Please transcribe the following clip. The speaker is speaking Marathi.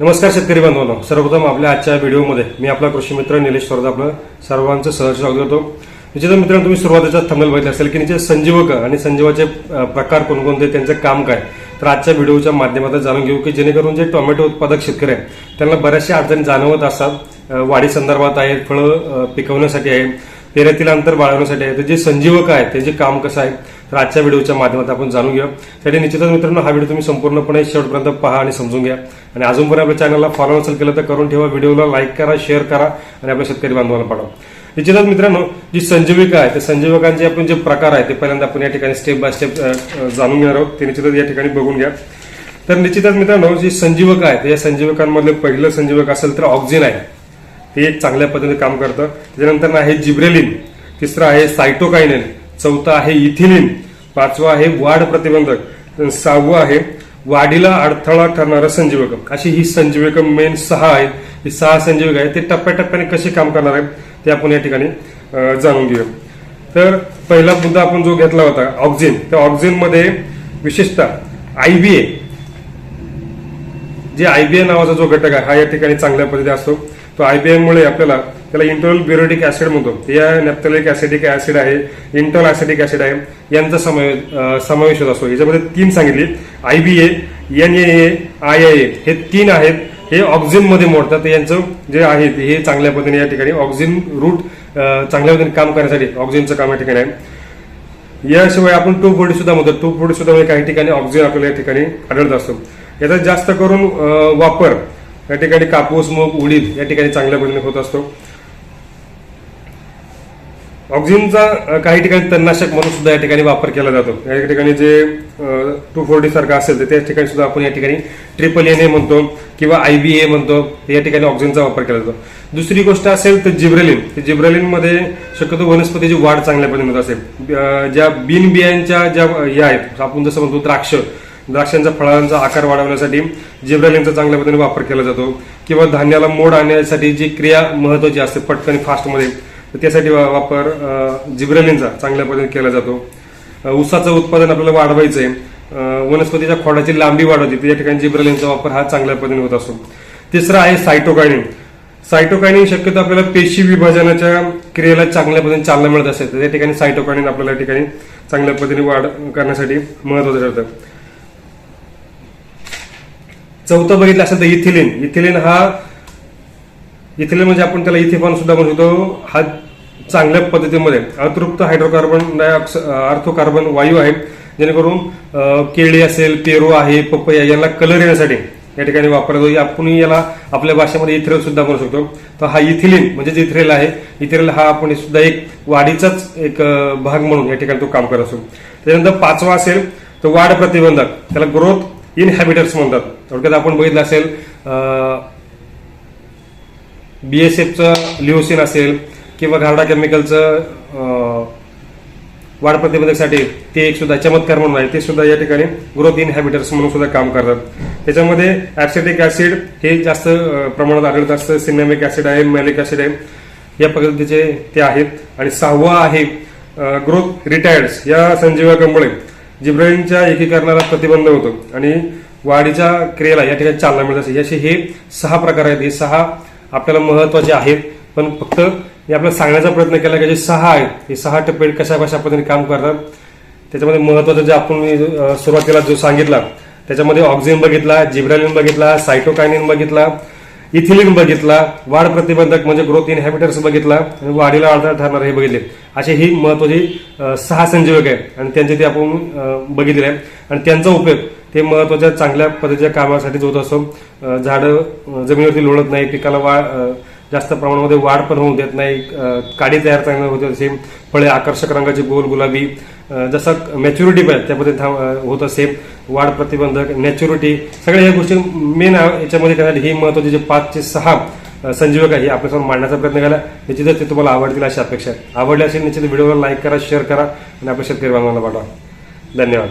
नमस्कार शेतकरी बांधवांनो. सर्वप्रथम आपल्या आजच्या व्हिडिओमध्ये मी आपला कृषी मित्र निलेश स्वरद आपलं सर्वांचं सहर्ष स्वागत करतो. निश्चित मित्रांनो तुम्ही सुरुवातीचा थंबनेल बघितलं असेल की निचे संजीवक आणि संजीवाचे प्रकार कोणकोणते त्यांचं काम काय? तर आजच्या व्हिडिओच्या माध्यमातून जाणून घेऊ की जेणेकरून जे टोमॅटो उत्पादक शेतकरी आहेत त्यांना बऱ्याचशा अडचणी जाणवत असतात. वाढीसंदर्भात वाढी संदर्भात आहेत फळं पिकवण्यासाठी आहे पेऱ्यातील अंतर बाळगण्यासाठी आहे. तर जे संजीवक आहे त्याचे काम कसं आहे तर आजच्या व्हिडिओच्या माध्यमात आपण जाणून घेऊ त्यासाठी निश्चितच मित्रांनो हा व्हिडिओ तुम्ही संपूर्णपणे शेवटपर्यंत पहा आणि समजून घ्या. आणि अजूनपर्यंत आपल्या चॅनलला फॉलो नसेल केलं तर करून ठेवा. व्हिडिओला लाईक करा शेअर करा आणि आपल्या शेतकरी बांधवाला पाठवा. निश्चितच मित्रांनो जी संजीविका आहे त्या संजीवकांचे आपण जे प्रकार आहे ते पहिल्यांदा आपण या ठिकाणी स्टेप बाय स्टेप जाणून घेणार आहोत. ते निश्चितच या ठिकाणी बघून घ्या. तर निश्चितच मित्रांनो जी संजीवक आहे या संजीवकांमधलं पहिलं संजीवक असेल तर ऑक्झिन आहे. हे एक चांगल्या पद्धतीने काम करतं. त्याच्यानंतर आहे जिब्रेलिन. तिसरं आहे सायटोकायनेल चौथं आहे इथिलिन. पाचवं आहे वाढ प्रतिबंधक. सहावं आहे वाढीला अडथळा करणारं संजीवक अशी ही संजीवक मेन सहा आहेत. ही सहा संजीवक आहेत. ते टप्प्याटप्प्याने कसे काम करणार आहेत ते आपण या ठिकाणी जाणून घेऊया. तर पहिला मुद्दा आपण जो घेतला होता ऑक्झिन. त्या ऑक्झिनमध्ये विशेषतः आयबीए जे आयबीए नावाचा जो घटक आहे हा या ठिकाणी चांगल्या पद्धतीने असतो. तो आयबीए मुळे आपल्याला त्याला इंटरल ब्युरोटिक ऍसिड म्हणतो. या नॅप्थलिक ऍसिडिक ऍसिड आहे इंटरल ऍसिडिक ऍसिड आहे यांचा समावेश समावेश होत असतो. याच्यामध्ये तीन सांगितली. IBA N A I I A हे तीन आहेत. हे ऑक्झिनमध्ये मोडतात. तर यांचं जे आहे ते हे चांगल्या पद्धतीने या ठिकाणी ऑक्झिन रूट चांगल्या पद्धतीने काम करण्यासाठी ऑक्झिनचं काम या ठिकाणी आहे. याशिवाय आपण टू फोर्टी सुद्धा म्हणतो. टू फोर्टी सुद्धा म्हणजे काही ठिकाणी ऑक्झिन आपल्याला या ठिकाणी आढळत असतो. याचा जास्त करून वापर या ठिकाणी कापूस मूग उडीद या ठिकाणी चांगल्या पद्धतीने होत असतो. ऑक्झिनचा काही ठिकाणी तणनाशक म्हणून सुद्धा या ठिकाणी वापर केला जातो. या ठिकाणी जे टू फोर्टी सारखं असेल तर त्या ठिकाणी सुद्धा आपण या ठिकाणी ट्रिपल एन ए म्हणतो किंवा आय बी ए म्हणतो या ठिकाणी ऑक्झिनचा वापर केला जातो. दुसरी गोष्ट असेल तर जिब्रेलिन. तर जिब्रेलिनमध्ये शक्यतो वनस्पतीची वाढ चांगल्या पद्धतीने होत असेल ज्या बिन बियांच्या ज्या या आहेत आपण जसं म्हणतो द्राक्ष द्राक्षांचा फळांचा आकार वाढवण्यासाठी जिब्रेलिनचा चांगल्या पद्धतीने वापर केला जातो. किंवा धान्याला मोड आणण्यासाठी जी क्रिया महत्वाची असते पटकन फास्टमध्ये तर त्यासाठी वापर जिब्रेलिनचा चांगल्या पद्धतीने केला जातो. ऊसाचं उत्पादन आपल्याला वाढवायचं आहे वनस्पतीच्या खोडाची लांबी वाढवते त्या ठिकाणी जिब्रेलिनचा वापर हा चांगल्या पद्धतीने होत असतो. तिसरं आहे सायटोकायनिन. सायटोकायनिन शक्यतो आपल्याला पेशी विभाजनाच्या क्रियेला चांगल्या पद्धतीने चालना मिळत असेल तर त्या ठिकाणी सायटोकायनिन आपल्याला या ठिकाणी चांगल्या पद्धतीने वाढ करण्यासाठी महत्वाचं ठरतं. चौथं बघितलं असेल तर इथिलिन. इथिलिन हा इथिलिन म्हणजे आपण त्याला इथिफॉन सुद्धा शकतो. हा चांगल्या पद्धतीमध्ये अतृप्त हायड्रोकार्बन डायऑक्स अर्थोकार्बन वायू आहे जेणेकरून केळी असेल पेरू आहे पपया यांना कलर येण्यासाठी या ठिकाणी वापरला जातो. आपण याला आपल्या भाषेमध्ये इथ्रेल सुद्धा म्हणू शकतो. तर हा इथिलिन म्हणजेच इथ्रेल आहे इथ्रेल हा आपण सुद्धा एक वाढीचाच एक भाग म्हणून या ठिकाणी तो काम करत असतो. त्याच्यानंतर पाचवा असेल तर वाढ प्रतिबंधक. त्याला ग्रोथ इनहॅबिटर्स म्हणतात. थोडक्यात आपण बघितलं असेल बी एस एफचं लिओसिन असेल किंवा घारडा केमिकलचं वाढ प्रतिबंधकसाठी ते एक सुद्धा चमत्कार म्हणून आहे. ते सुद्धा या ठिकाणी ग्रोथ इनहॅबिटर्स म्हणून सुद्धा काम करतात. त्याच्यामध्ये ऍसिटिक ऍसिड हे जास्त प्रमाणात आढळत असतं. सिनेमिक ऍसिड आहे मॅलिक ऍसिड आहे. या पद्धतीचे ते आहेत. आणि सहावा आहे ग्रोथ रिटायर्ड्स या संजीवकामुळे. जिब्रेनच्या एकीकरणाला प्रतिबंध होतो आणि वाढीच्या क्रियेला या ठिकाणी चालना मिळत असते. असे हे सहा प्रकार आहेत. हे सहा आपल्याला महत्त्वाचे आहेत. पण फक्त मी आपल्याला सांगण्याचा प्रयत्न केला की जे सहा आहेत हे सहा टप्पे कशा कशा पद्धतीने काम करतात त्याच्यामध्ये महत्वाचं जे आपण सुरुवातीला जो सांगितला त्याच्यामध्ये ऑक्झिन बघितला जिब्रालिन बघितला सायटोकायनिन बघितला इथिलिन बघितला वाढ प्रतिबंधक म्हणजे ग्रोथ इनहॅबिटर्स बघितला आणि वाढीला अडथळा ठरणार हे बघितले. असे ही महत्वाची सहा संजीवक आहेत आणि त्यांचे ते आपण बघितले आहे आणि त्यांचा उपयोग ते महत्त्वाच्या चांगल्या पद्धतीच्या कामासाठीच होत असतो झाडं जमिनीवरती लोळत नाही पिकाला वाढ जास्त प्रमाणामध्ये वाढ पण होऊ देत नाही काडी तयार चांगली होते असे फळे आकर्षक रंगाची गोल गुलाबी जसं मॅच्युरिटी पण त्यामध्ये थांब- होत वाढ प्रतिबंधक नॅच्युरिटी सगळ्या या गोष्टी मेन याच्यामध्ये करायला ही महत्वाची जे पाच ते सहा संजीवक आहे आपल्यासमोर मांडण्याचा प्रयत्न केला निश्चितच ते तुम्हाला आवडतील अशी अपेक्षा आहे. आवडले असेल निश्चित व्हिडिओला लाईक करा शेअर करा आणि आपल्या शेतकरी बांधवांना पाठवा धन्यवाद.